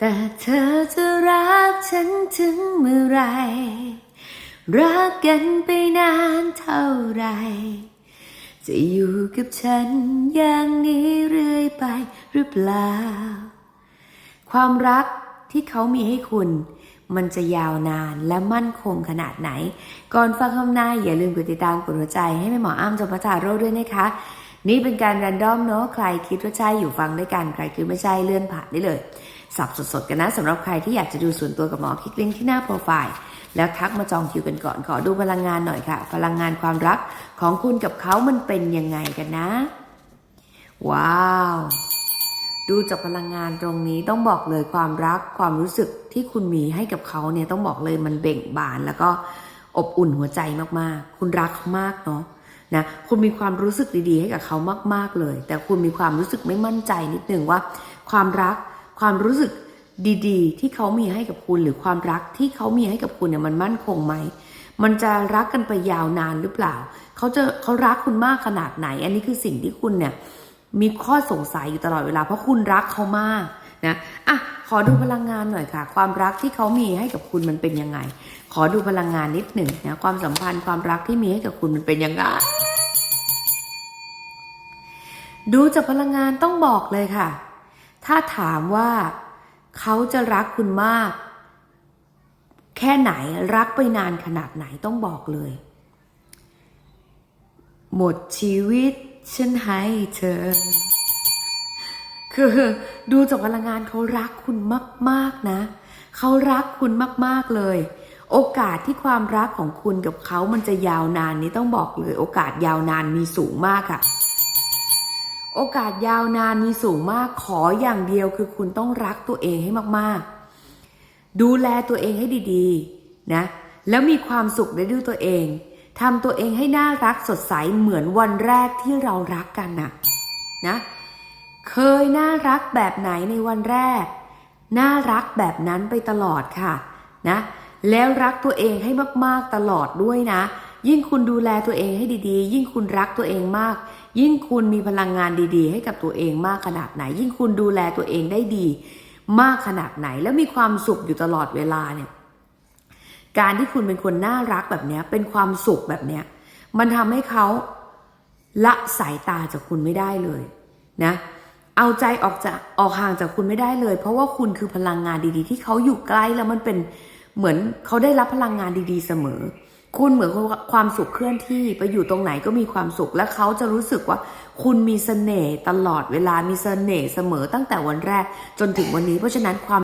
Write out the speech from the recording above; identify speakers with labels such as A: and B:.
A: แต่เธอจะรักฉันถึงเมื่อไหรรักกันไปนานเท่าไหรจะอยู่กับฉันอย่างนี้เรื่อยไปหรือเปล่า ความรักที่เขามีให้คุณ มันจะยาวนานและมั่นคงขนาดไหน ก่อนฟังคำนายอย่าลืมกดติดตามกดหัวใจให้แม่หมออ้ำจอมพระทาโรด้วยนะคะ นี่เป็นการรันดอมเนาะใครคิดว่าใช่อยู่ฟังด้วยกันใครคิดไม่ใช่เลื่อนผ่านได้เลยสับสดๆกันนะสำหรับใครที่อยากจะดูส่วนตัวกับหมอคลิกลิงก์ที่หน้าโปรไฟล์แล้วทักมาจองคิวกันก่อนขอดูพลังงานหน่อยค่ะ พลังงานความรักของคุณกับเขามันเป็นยังไงกันนะ ว้าว ดูจากพลังงานตรงนี้ต้องบอกเลยความรักความรู้สึกที่คุณมีให้กับเขาเนี่ยต้องบอกเลยมันเบ่งบานแล้วก็อบอุ่นหัวใจมากๆ คุณรักเขามากเนาะ นะคุณมีความรู้สึกดีๆ ให้กับเขามากๆเลย แต่คุณมีความรู้สึกไม่มั่นใจนิดนึงว่า ความรักความรู้สึกดีๆ ที่เขามีให้กับคุณหรือความรักที่เขามีให้กับคุณเนี่ยมันมั่นคงไหมมันจะรักกันไปยาวนานหรือเปล่า เขาจะเขารักคุณมากขนาดไหน อันนี้คือสิ่งที่คุณเนี่ยมีข้อสงสัยอยู่ตลอดเวลา เพราะคุณรักเขามากนะอะ ขอดูพลังงานหน่อยค่ะ ความรักที่เขามีให้กับคุณมันเป็นยังไง ขอดูพลังงานนิดหนึ่งนะความสัมพันธ์ความรักที่มีให้กับคุณมันเป็นยังไงดูจากพลังงานต้องบอกเลยค่ะ ถ้าถามว่าเขาจะรักคุณมาก แค่ไหนรักไปนานขนาดไหนต้องบอกเลย หมดชีวิตฉันให้เธอ คือดูจากพลังงานเขารักคุณมาก ๆ นะ เขารักคุณมาก ๆ เลย โอกาสที่ความรักของคุณกับเขามันจะยาวนานนี้ต้องบอกเลย โอกาสยาวนานมีสูงมากค่ะ โอกาสยาวนานมีสูงมาก ขออย่างเดียวคือคุณต้องรักตัวเองให้มาก ๆ ดูแลตัวเองให้ดีๆ นะ แล้วมีความสุขได้ด้วยตัวเองทำตัวเองให้น่ารักสดใสเหมือนวันแรกที่เรารักกันน่ะนะ เคยน่ารักแบบไหนในวันแรก น่ารักแบบนั้นไปตลอดค่ะนะแล้วรักตัวเองให้มาก ๆ ตลอดด้วยนะ ยิ่งคุณดูแลตัวเองให้ดีๆ ยิ่งคุณรักตัวเองมาก ยิ่งคุณมีพลังงานดีๆ ให้กับตัวเองมากขนาดไหน ยิ่งคุณดูแลตัวเองได้ดี มากขนาดไหน แล้วมีความสุขอยู่ตลอดเวลาเนี่ย การที่คุณเป็นคนน่ารักแบบนี้เป็นความสุขแบบนี้มันทำให้เขาละสายตาจากคุณไม่ได้เลยนะ เอาใจออกจากออกห่างจากคุณไม่ได้เลย เพราะว่าคุณคือพลังงานดีๆ ที่เขาอยู่ใกล้แล้วมันเป็นเหมือนเขาได้รับพลังงานดีๆเสมอ คุณเหมือนความสุขเคลื่อนที่ไปอยู่ตรงไหนก็มีความสุข และเขาจะรู้สึกว่า คุณมีเสน่ห์ตลอดเวลามีเสน่ห์เสมอตั้งแต่วันแรกจนถึงวันนี้เพราะฉะนั้นความ